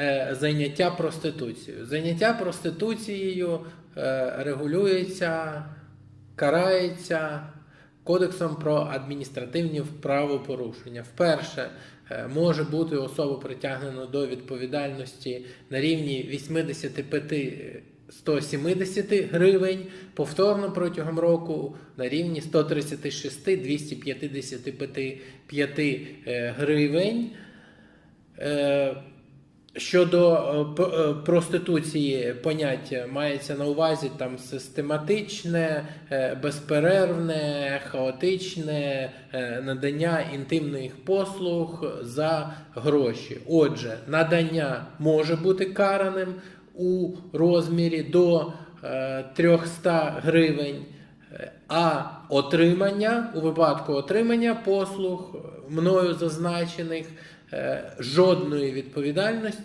е, заняття проституцією. Заняття проституцією е, регулюється, карається Кодексом про адміністративні правопорушення. Вперше е, може бути особу притягнено до відповідальності на рівні 85 170 гривень, повторно протягом року на рівні 136 255 е, гривень. Щодо е, е, проституції поняття мається на увазі там систематичне, е, безперервне, хаотичне надання інтимних послуг за гроші. Отже, надання може бути караним у розмірі до е, 300 гривень. А отримання у випадку отримання послуг мною зазначених е, жодної відповідальності